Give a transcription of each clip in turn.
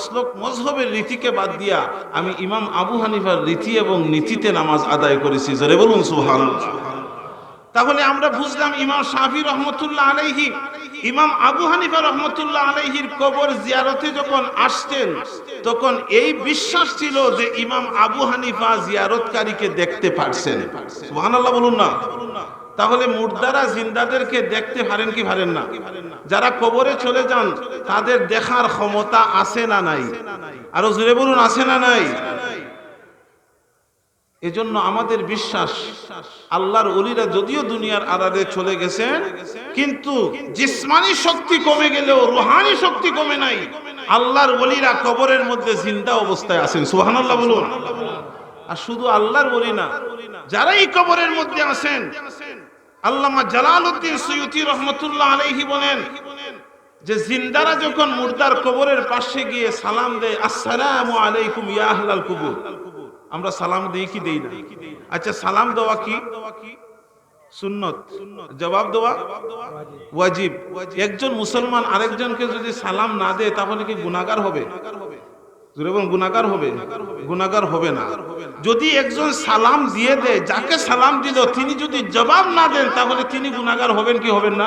মসলক মজহবের রীতিকে বাদ দিয়া আমি ইমাম আবু হানিফার রীতি এবং নীতিতে নামাজ আদায় করেছি। জোরে বলুন, সুবহানাল্লাহ। তাহলে আমরা বুঝলাম ইমাম শাফি রহমতুল্লাহ আলাইহি, ইমাম আবু হানিফা রহমতুল্লাহ আলাইহির কবর জিয়ারতে যখন আসতেন, তখন এই বিশ্বাস ছিল যে ইমাম আবু হানিফা জিয়ারতকারীকে দেখতে পারছেন। সুবহানাল্লাহ বলুন না। তাহলে মুর্দারা জিন্দাদেরকে দেখতে পারেন কি পারেন না? যারা কবরে চলে যান, তাদের দেখার ক্ষমতা আছে না নাই? আরও জোরে বলুন, আছে না নাই? এজন্য আমাদের বিশ্বাস, আল্লাহর অলিরা যদিও দুনিয়ার আড়ালে চলে গেছেন কিন্তু জিসমানি শক্তি কমে গেলেও, রুহানি শক্তি কমে নাই। আল্লাহর অলিরা কবরের মধ্যে জিন্দা অবস্থায় আছেন। সুবহানাল্লাহ বলুন। আর শুধু আল্লাহর বলি না যারা এই কবরের মধ্যে আছেন আল্লামা জালালউদ্দিন সৈয়দি রহমতুল্লাহ আলাইহি বলেন যে জিন্দারা যখন মুর্দার কবরের পাশে গিয়ে সালাম দেয়, আসসালামু আলাইকুম ইয়া আহলাল কুবুর। আমরা সালাম দেই কি দেই না? আচ্ছা সালাম দেওয়া কি? সুন্নত। জবাব দেওয়া? ওয়াজিব। একজন মুসলমান আরেকজনকে যদি সালাম না দেয়, তাহলে কি গুনাহগার হবে? বলুন গুনাহগার হবে? গুনাহগার হবে না। যদি একজন সালাম দিয়ে দেয়, যাকে সালাম দিল, তিনি যদি জবাব না দেন, তাহলে তিনি গুনাহগার হবেন কি হবেন না?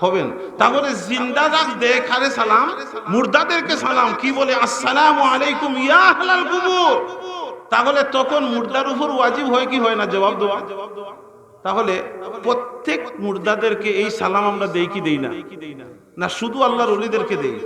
হবেন। তাহলে জিন্দারা দেয় কারে সালাম, মুর্দাদেরকে সালাম। কি বলে? আসসালামু আলাইকুম তাহলে তখন মুর্দার উপর ওয়াজিব হয় কি হয় না? জবাব দেওয়া। তাহলে প্রত্যেক মুর্দাদেরকে এই সালাম আমরা দেই কি দেই না? না, শুধু আল্লাহর অলিদেরকে দেই।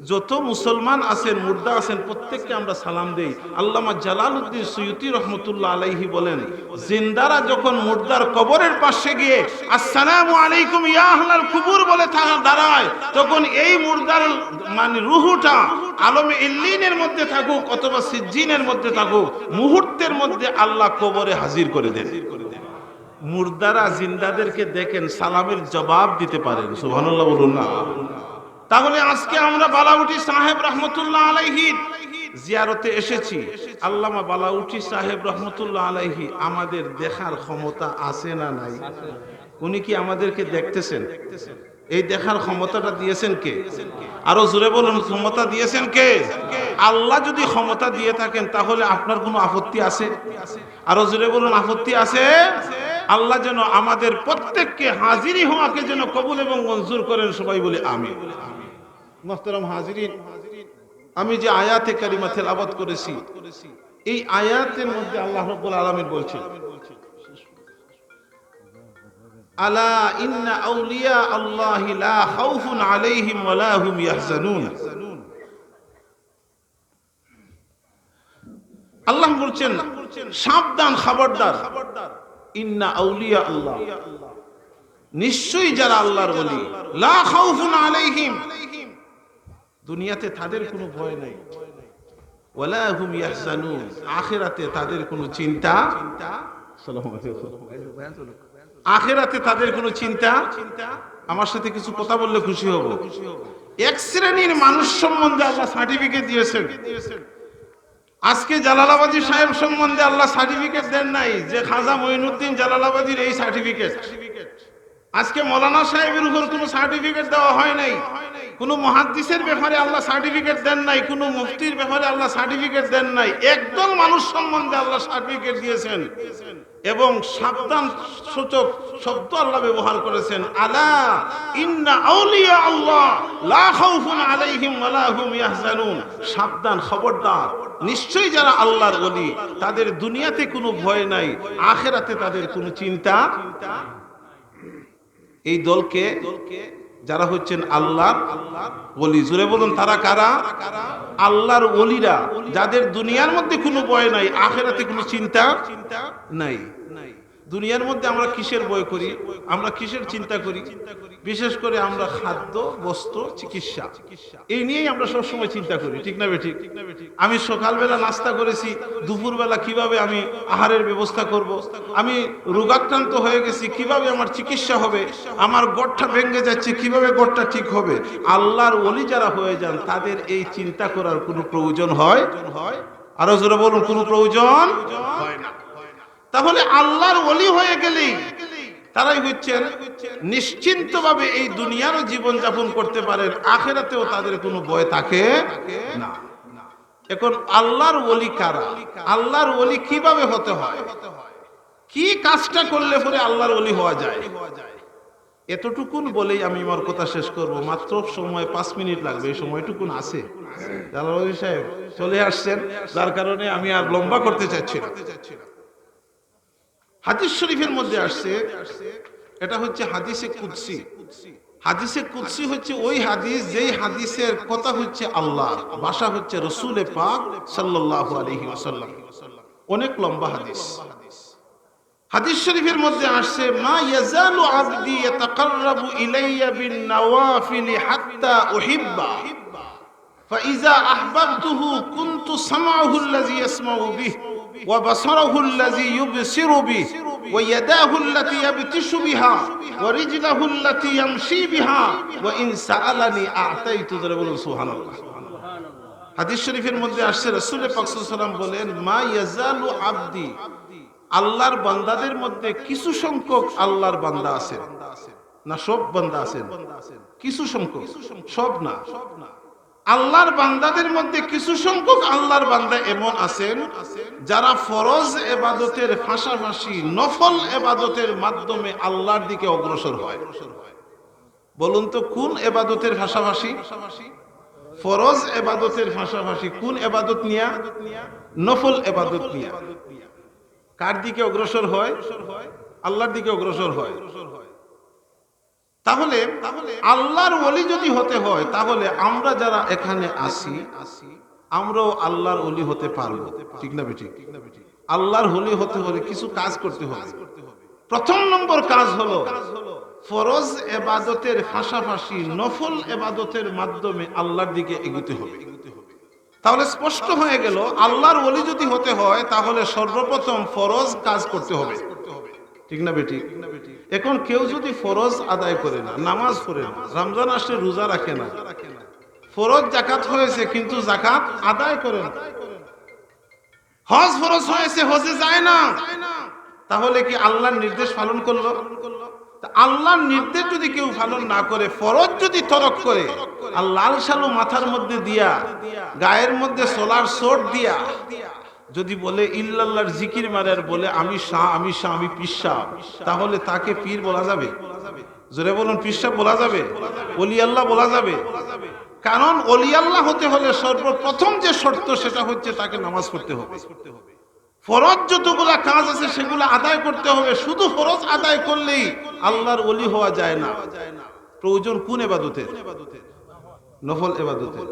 যত মুসলমান আছেন, মুর্দা আছেন, প্রত্যেককে আমরা সালাম দেই। আল্লামা জালালউদ্দিন সৈয়দি রহমতুল্লাহ আলাইহি বলেন, জিন্দারা যখন মুর্দার কবরের পাশে গিয়ে, আসসালামু আলাইকুম, ইয়া আহলাল কুবুর বলে দাঁড়ায়, তখন এই মুর্দার মানে রুহুটা আলমে ইল্লিনের মধ্যে থাকুক অথবা সিজ্জিনের মধ্যে থাকুক, মুহূর্তের মধ্যে আল্লাহ কবরে হাজির করে দেন। মুর্দারা জিন্দাদেরকে দেখেন, সালামের জবাব দিতে পারেন। সুবহানাল্লাহ বলুন না। তাহলে আজকে আমরা বালাউটি সাহেব রহমতুল্লাহ আলাইহি জিয়ারতে এসেছি। আল্লামা বালাউটি সাহেব রহমতুল্লাহ আলাইহি আমাদের দেখার ক্ষমতা আছে না নাই? উনি কি আমাদেরকে দেখতেছেন? এই দেখার ক্ষমতাটা দিয়েছেন কে? আরও জোরে বলুন, ক্ষমতা দিয়েছেন কে? আল্লাহ যদি ক্ষমতা দিয়ে থাকেন, তাহলে আপনার কোনো আপত্তি আছে? আরও জোরে বলুন, আপত্তি আছে? আল্লাহ যেন আমাদের প্রত্যেককে হাজিরি হওয়াকে যেন কবুল এবং মঞ্জুর করেন, সবাই বলে আমি মোহতরম হাজিরিন, আমি যে আয়াতে কারিমা তেলাওয়াত করেছি, এই আয়াতের মধ্যে আল্লাহ রাব্বুল আলামিন বলছেন, আলা ইন্না আউলিয়া আল্লাহি লা খাউফুন আলাইহিম ওয়া লা হুম ইয়াহজানুন। আল্লাহ বলছেন, সাবধান খবরদার, ইন্না আউলিয়া আল্লাহ। নিশ্চয়ই যারা আল্লাহর বলি লা খাউফুন আলাইহিম। দুনিয়াতে তাদের কোনো ভয় নাই। ওয়ালা হুম ইয়াহজানুন আখিরাতে তাদের কোনো চিন্তা আখিরাতে তাদের কোনো চিন্তা আমার সাথে কিছু কথা বললে খুশি হব। এক শ্রেণির মানুষ সম্বন্ধে আল্লাহ সার্টিফিকেট দিয়েছেন। আজকে জালালাবাদী সাহেব সম্বন্ধে আল্লাহ সার্টিফিকেট দেন নাই যে খাজা মঈনুদ্দিন জালালাবাদীর এই সার্টিফিকেট আজকে মৌলানা সাহেবের উপর কোনো সার্টিফিকেট দেওয়া হয় নাই। কোন মহাদ্দিসের ব্যাপারে আল্লাহ সার্টিফিকেট দেন নাই কোন মুফতির ব্যাপারে আল্লাহ সার্টিফিকেট দেন নাই। একদল মানুষ সম্বন্ধে আল্লাহ সার্টিফিকেট দিয়েছেন এবং সাবধান সূচক শব্দ আল্লাহ ব্যবহার করেছেন। আলা ইন্না আউলিয়া আল্লাহ লা খাউফুন আলাইহিম ওয়ালা হুম ইয়াহজানুন। সাবধান খবরদার নিশ্চয়ই যারা আল্লাহর ওলি তাদের দুনিয়াতে কোনো ভয় নাই আখেরাতে তাদের কোনো চিন্তা এই দলকে যারা হচ্ছেন আল্লাহর ওলি। জুড়ে বলুন, তারা কারা? আল্লাহর ওলিরা, যাদের দুনিয়ার মধ্যে কোনো ভয় নাই, আখেরাতে কোনো চিন্তা নাই। দুনিয়ার মধ্যে আমরা কিসের বই করি? আমরা কিসের চিন্তা করি? বিশেষ করে আমরা খাদ্য বস্ত্র চিকিৎসা। এই নিয়েই আমরা সবসময় চিন্তা করি, ঠিক না বেঠিক? আমি সকালবেলা নাস্তা করেছি, দুপুরবেলা কীভাবে আমি আহারের ব্যবস্থা করব। আমি রোগাক্রান্ত হয়ে গেছি, কীভাবে আমার চিকিৎসা হবে? আমার গড়টা ভেঙে যাচ্ছে, কীভাবে গড়টা ঠিক হবে? আল্লাহর অলি যারা হয়ে যান, তাদের এই চিন্তা করার কোনো প্রয়োজন হয় হয়? আরও জোরে বলুন, কোনো প্রয়োজন হয় না। তাহলে আল্লাহর ওলি হয়ে গেলেই তারাই হচ্ছেন নিশ্চিন্তভাবে এই দুনিয়ারও জীবন যাপন করতে পারেন, আখেরাতেও তাদের কোনো ভয় থাকে না। এখন আল্লাহর ওলি কারা? আল্লাহর ওলি কীভাবে হতে হয়? কি কাজটা করলে পরে আল্লাহর ওলি হওয়া যায়? এতটুকুন বলেই আমি আমার কথা শেষ করব। মাত্র সময় পাঁচ মিনিট লাগবে, এই সময়টুকুন আছে। জালালি সাহেব চলে আসছেন, যার কারণে আমি আর লম্বা করতে চাচ্ছি না। হাদিস শরীফের মধ্যে আসছে এটা হচ্ছে হাদিসে কুদসি হাদিসে কুদসি হচ্ছে ওই হাদিস যেই হাদিসের কথা হচ্ছে আল্লাহ ভাষা হচ্ছে রসুলে পাক সাল্লাল্লাহু আলাইহি ওয়াসাল্লাম অনেক লম্বা হাদিস হাদিস শরীফের মধ্যে আসছে মা ইয়াজালু আবদি ইয়াতাকাররাবু ইলাইয়া বিন নওয়াফিল হাত্তা উহিব্বা فإذا أحببته كنت سمعه الذي يسمع به وبصره الذي يبصر به ويداه التي يبتش بها ورجله التي يمشي بها وإن سألني أعطيت ضرب سبحان الله হাদিস শরীফের মধ্যে আসছে রাসূল পাক সাল্লাল্লাহু আলাইহি ওয়াসাল্লাম বলেন মা ইয়াজালু আবদি আল্লাহর বান্দাদের মধ্যে কিছু সংখ্যক আল্লাহর বান্দা আছেন না সব বান্দা আছেন কিছু সংখ্যক সব না আল্লাহর বান্দাদের মধ্যে কিছু সংখ্যক আল্লাহর বান্দা এমন আছেন, যারা ফরজ এবাদতের পাশাপাশি নফল এবাদতের মাধ্যমে আল্লাহর দিকে অগ্রসর হয়। বলুন তো, কোন এবাদতের পাশাপাশি? ফরজ এবাদতের পাশাপাশি কোন এবাদত নিয়া? নফল এবাদত নিয়া। কার দিকে অগ্রসর হয়? আল্লাহর দিকে অগ্রসর হয়। তাহলে আল্লাহর ওলি যদি হতে হয়, তাহলে আমরা যারা এখানে আসি আমরাও আল্লাহর ওলি হতে পারব। ঠিক না বেঠিক? আল্লাহর হলি হতে হলে কিছু কাজ করতে হবে। প্রথম নম্বর কাজ হলো, ফরজ এবাদতের পাশাপাশি নফল এবাদতের মাধ্যমে আল্লাহর দিকে এগুতে হবে। তাহলে স্পষ্ট হয়ে গেল, আল্লাহর ওলি যদি হতে হয়, তাহলে সর্বপ্রথম ফরজ কাজ করতে হবে। ঠিক না বেটি এখন কেউ যদি ফরজ আদায় করে না, নামাজ পড়ে না, রমজান আসলে রোজা রাখে না। ফরজ জাকাত হয়েছে, কিন্তু জাকাত আদায় করে না। হজ ফরজ হয়েছে, হজে যায় না। তাহলে কি আল্লাহর নির্দেশ পালন করল? আল্লাহর নির্দেশ যদি কেউ পালন না করে, ফরজ যদি তরক করে, আর লাল সালু মাথার মধ্যে দিয়া, গায়ের মধ্যে সোলার সোট দিয়া যদি বলে, ইল্লাল্লাহর জিকির মারে আর বলে, আমি শাহ আমি শাহ, আমি পিসা তাহলে তাকে পীর বলা যাবে? জোরে বলুন পিসা বলা যাবে? অলি আল্লাহ বলা যাবে? কারণ অলি আল্লাহ হতে হলে সর্বপ্রথম যে শর্ত, সেটা হচ্ছে তাকে নামাজ পড়তে হবে। ফরজ যতগুলা কাজ আছে, সেগুলো আদায় করতে হবে। শুধু ফরজ আদায় করলেই আল্লাহর অলি হওয়া যায় না। প্রয়োজন কোন এবাদতের? নফল এবাদতের।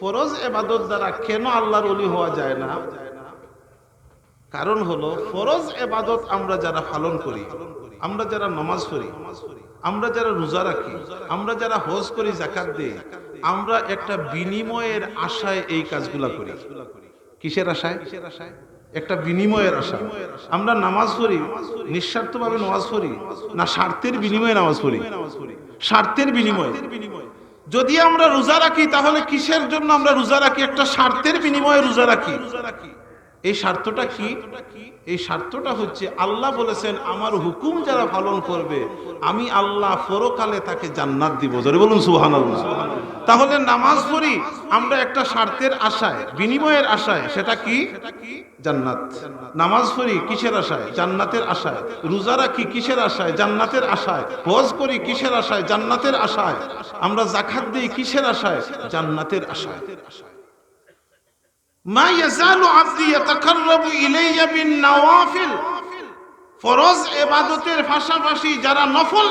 ফরজ এবাদত দ্বারা কেন আল্লাহর অলি হওয়া যায় না? কারণ হলো, ফরজ এবাদত আমরা যারা পালন করি, আমরা যারা নমাজ পড়ি, আমরা যারা রোজা রাখি, আমরা যারা হজ করি জাকাত দিই, আমরা একটা বিনিময়ের আশায় এই কাজগুলা করি। কিসের আশায় কিসের আশায়? একটা বিনিময়ের আশা। আমরা নামাজ পড়ি, নিঃস্বার্থভাবে নামাজ পড়ি, না স্বার্থের বিনিময়ে নামাজ পড়ি? স্বার্থের বিনিময়ে। যদি আমরা রোজা রাখি, তাহলে কিসের জন্য আমরা রোজা রাখি? একটা স্বার্থের বিনিময়ে রোজা রাখি। এই স্বার্থটা কি? এই স্বার্থটা হচ্ছে আল্লাহ বলেছেন, আমার হুকুম যারা পালন করবে, আমি আল্লাহ পরকালে তাকে জান্নাত দিব। জোরে বলুন সুহান তাহলে নামাজ পড়ি, আমরা একটা স্বার্থের আশায়, বিনিময়ের আশায়, সেটা কি? জান্নাত। নামাজ পড়ি, কিসের আশায়? জান্নাতের আশায়। রোজা রাখি, কিসের আশায়? জান্নাতের আশায়। হজ করি, কিসের আশায়? জান্নাতের আশায়। আমরা জাকাত দিই, কিসের আশায়? জান্নাতের আশায়। মা ইয়াজালু ইয়াতাকাররাবু ইলাইয়া বিন নওয়াফিল। ফরজ পাশাপাশি যারা নফল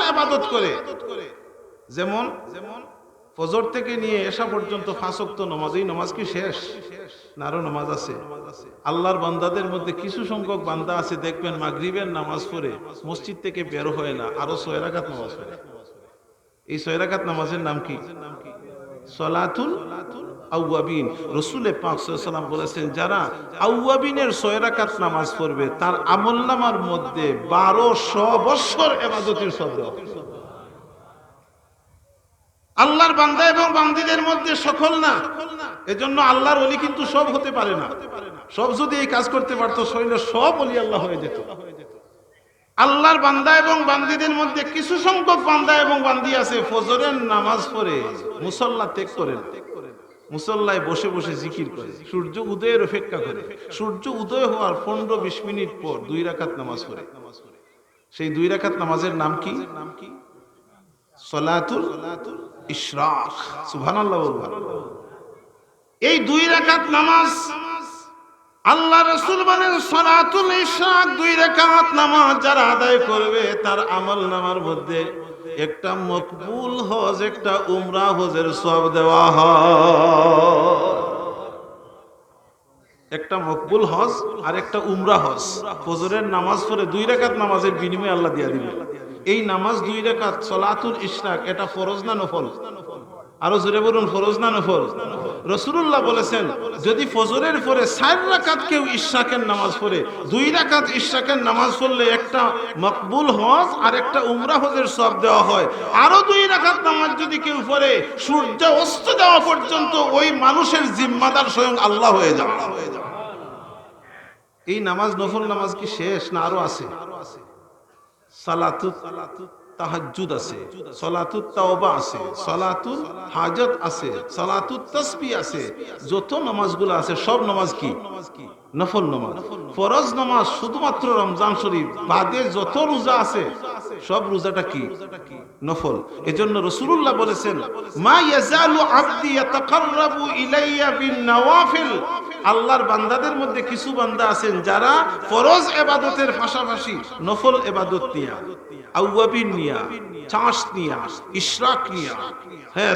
করে, যেমন যেমন ফজর থেকে নিয়ে এসা পর্যন্ত নামাজ কি শেষ? না, আরও নামাজ আছে। আল্লাহর বান্দাদের মধ্যে কিছু সংখ্যক বান্দা আছে, দেখবেন মাগরিবের নামাজ পড়ে মসজিদ থেকে বের হয় না, আরও ছয় রাকাত নামাজ পড়ে। এই ছয় রাকাত নামাজের নাম কি? সলাতুল আউয়াবিন। রসুলে পাকসাল্লাম বলেছেন, যারা আউয়াবিনের ছয় রাকাত নামাজ পড়বে, তার আমল নামার মধ্যে বারোশো বৎসর এবাদতের শব্দ আল্লাহর বান্দা এবং বান্দিদের মধ্যে সকল না। এজন্য আল্লাহর অলি কিন্তু সব হতে পারে না। সব যদি এই কাজ করতে পারতো শরীরে সব অলি আল্লাহ হয়ে যেত। আল্লাহর বান্দা এবং বান্দিদের মধ্যে কিছু সংখ্যক বান্দা এবং বান্দি আছে, ফজরের নামাজ পড়ে, মুসল্লা ত্যাগ করে না মুসল্লায় বসে বসে জিকির করে। সূর্য উদয়ের অপেক্ষা করে। সূর্য উদয় হওয়ার পনেরো বিশ মিনিট পর দুই রাখাত নামাজ পড়ে। সেই দুই রাখাত নামাজের নাম কি? নাম কি সলাতুল ইশরাক। সুবহানাল্লাহ এই দুই রাখাত নামাজ আল্লাহ রসুল বলেন, সলাতুল ইশরাক দুই রাকাত নামাজ যারা আদায় করবে, তার আমল নামার মধ্যে একটা মকবুল হজ, একটা উমরা হজের সব দেওয়া হয়। একটা মকবুল হজ আর একটা উমরা হজ। ফজরের নামাজ পড়ে দুই রাকাত নামাজের বিনিময়ে আল্লাহ দিয়া দিবে। এই নামাজ দুই রাকাত, সলাতুল ইশরাক, এটা ফরজ না নফল? আরও জোরে বলুন, ফরজ না নফল রসুল্লাহ বলেছেন, যদি ফজরের পরে চার রাকাত কেউ ইশরাকের নামাজ পড়ে, দুই রাকাত ইশরাকের নামাজ পড়লে একটা মকবুল হজ আর একটা উমরা হজের সব দেওয়া হয়। আরও দুই রাকাত নামাজ যদি কেউ পড়ে সূর্য অস্ত যাওয়া পর্যন্ত ওই মানুষের জিম্মাদার স্বয়ং আল্লাহ হয়ে যাবে। এই নামাজ নফল নামাজ কি শেষ না আরও আছে? সালাতুত তাহাজ্জুদ আছে তাওবা আছে হাজত আছে তাসবিহ আছে। যত নামাজগুলো আছে, সব নামাজ কি? নফল নামাজ। ফরজ নামাজ শুধুমাত্র রমজান শরীফ, বাদে যত রোজা আছে, সব রোজাটা কি? নফল। এজন্য রাসূলুল্লাহ বলেছেন, মা ইয়াজালু আবদি ইয়াতাকাররাবু ইলাইয়া বিন নওয়াফিল। আল্লাহর বান্দাদের মধ্যে কিছু বান্দা আছেন যারা ফরজ এবাদতের পাশাপাশি নফল এবাদত নিয়া হ্যাঁ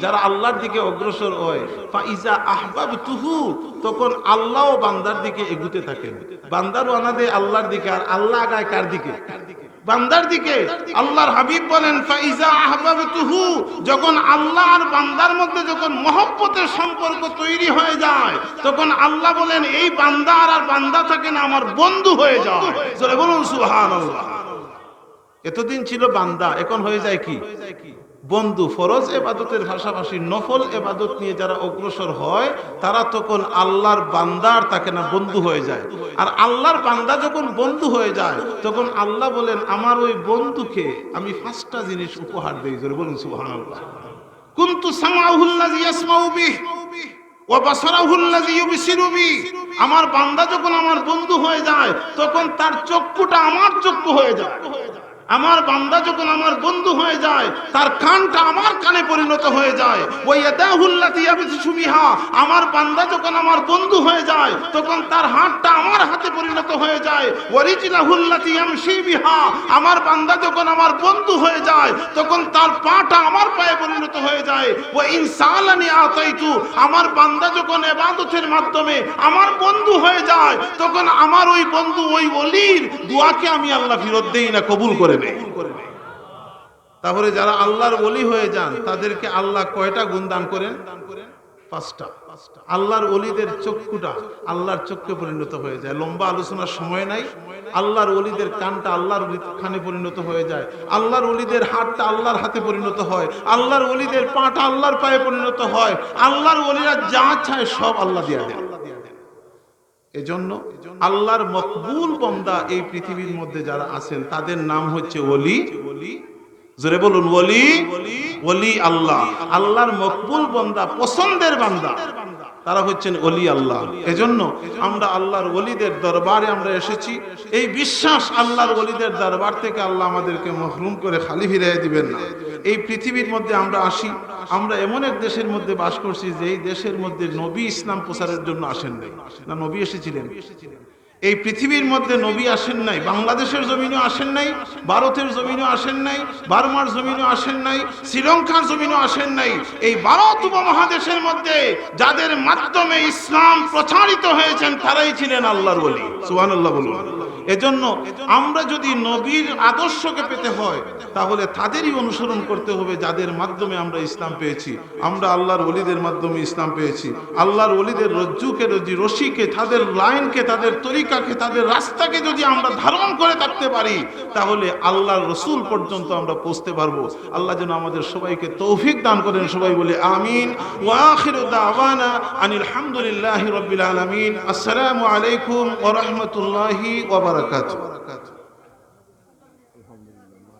যারা আল্লাহর দিকে অগ্রসর হয় আহবাবতুহু, তখন আল্লাহ বান্দার দিকে এগুতে থাকেন। বান্দার ওয়ানাদে আল্লাহর দিকে আর আল্লাহ আগায় কার দিকে? বান্দার দিকে আল্লাহর হাবিব বলেন, ফাইজা যখন আল্লাহ আর বান্দার মধ্যে যখন মহব্বতের সম্পর্ক তৈরি হয়ে যায়, তখন আল্লাহ বলেন, এই বান্দা আর বান্দা থাকে না আমার বন্ধু হয়ে যায়। বলুন, সুবহানাল্লাহ। এতদিন ছিল বান্দা, এখন হয়ে যায় কি? বন্ধু ফরজ এবাদতের পাশাপাশি নফল এবাদত নিয়ে যারা অগ্রসর হয়, তারা তখন আল্লাহর বান্দার তাকে না বন্ধু হয়ে যায়। আর আল্লাহর বান্দা যখন বন্ধু হয়ে যায়, তখন আল্লাহ বলেন, আমার ওই বন্ধুকে আমি পাঁচটা জিনিস উপহার দিই। জোরে বলুন, সুবহানাল্লাহ। কুনতু আমার বান্দা যখন আমার বন্ধু হয়ে যায়, তখন তার চক্ষুটা আমার চক্ষু হয়ে যায়। আমার বান্দা যখন আমার বন্ধু হয়ে যায়, তার কানটা আমার কানে পরিণত হয়ে যায়। ওই সুবিহা আমার বান্দা যখন আমার বন্ধু হয়ে যায়, তখন তার হাতটা আমার হাতে পরিণত হয়ে যায়। বিহা। আমার বান্দা যখন আমার বন্ধু হয়ে যায়, তখন তার পাটা আমার পায়ে পরিণত হয়ে যায়। ও ইনসালানি আতাইতু। আমার বান্দা যখন এবাদতের মাধ্যমে আমার বন্ধু হয়ে যায়, তখন আমার ওই বন্ধু, ওই অলির দোয়াকে আমি আল্লাহ ফিরত দেই না, কবুল করে নেই তারপরে যারা আল্লাহর ওলি হয়ে যান, তাদেরকে আল্লাহ কয়টা গুণ দান করেন? পাঁচটা। আল্লাহর অলিদের চক্ষুটা আল্লাহর চক্ষে পরিণত হয়ে যায়। লম্বা আলোচনার সময় নাই। আল্লাহর অলিদের কানটা আল্লাহর খানে পরিণত হয়ে যায়। আল্লাহর অলিদের হাতটা আল্লাহর হাতে পরিণত হয়। আল্লাহর অলিদের পাটা আল্লাহর পায়ে পরিণত হয়। আল্লাহর অলিরা যা চায় সব আল্লাহ দিয়া দেয় এজন্য আল্লাহর মকবুল বন্দা এই পৃথিবীর মধ্যে যারা আছেন, তাদের নাম হচ্ছে ওলি। জোরে বলুন, ওলি ওলি আল্লাহ। আল্লাহর মকবুল বন্দা, পছন্দের বান্দা। তারা হচ্ছেন অলি আল্লাহ। এজন্য আমরা আল্লাহর অলিদের দরবারে আমরা এসেছি। এই বিশ্বাস আল্লাহর অলিদের দরবার থেকে আল্লাহ আমাদেরকে মহরুম করে খালি ফিরিয়ে দিবেন না। এই পৃথিবীর মধ্যে আমরা আসি, আমরা এমন এক দেশের মধ্যে বাস করছি যে এই দেশের মধ্যে নবী ইসলাম প্রচারের জন্য আসেন নাই। না, নবী এসেছিলেন। এই পৃথিবীর মধ্যে নবী আসেন নাই, বাংলাদেশের জমিনও আসেন নাই, ভারতের জমিনও আসেন নাই, বার্মার জমিনও আসেন নাই, শ্রীলঙ্কার জমিনও আসেন নাই। এই ভারত উপমহাদেশের মধ্যে যাদের মাধ্যমে ইসলাম প্রচারিত হয়েছেন, তারাই ছিলেন আল্লাহর বলি সুহান আল্লাহ বলুন। এজন্য আমরা যদি নবীর আদর্শকে পেতে হয়, তাহলে তাদেরই অনুসরণ করতে হবে যাদের মাধ্যমে আমরা ইসলাম পেয়েছি। আমরা আল্লাহর অলিদের মাধ্যমে ইসলাম পেয়েছি। আল্লাহর অলিদের রজ্জুকে যদি রশিকে, তাদের লাইনকে, তাদের তরিকাকে, তাদের রাস্তাকে যদি আমরা ধারণ করে থাকতে পারি, তাহলে আল্লাহর রসুল পর্যন্ত আমরা পৌঁছতে পারব। আল্লাহ যেন আমাদের সবাইকে তৌফিক দান করেন, সবাই বলে আমিন। ওয়াখির দাওয়ানা আনিল হামদুলিল্লাহি রাব্বিল আলামিন। আসসালামু আলাইকুম ওয়া রাহমাতুল্লাহি বারাকাত আলহামদুলিল্লাহ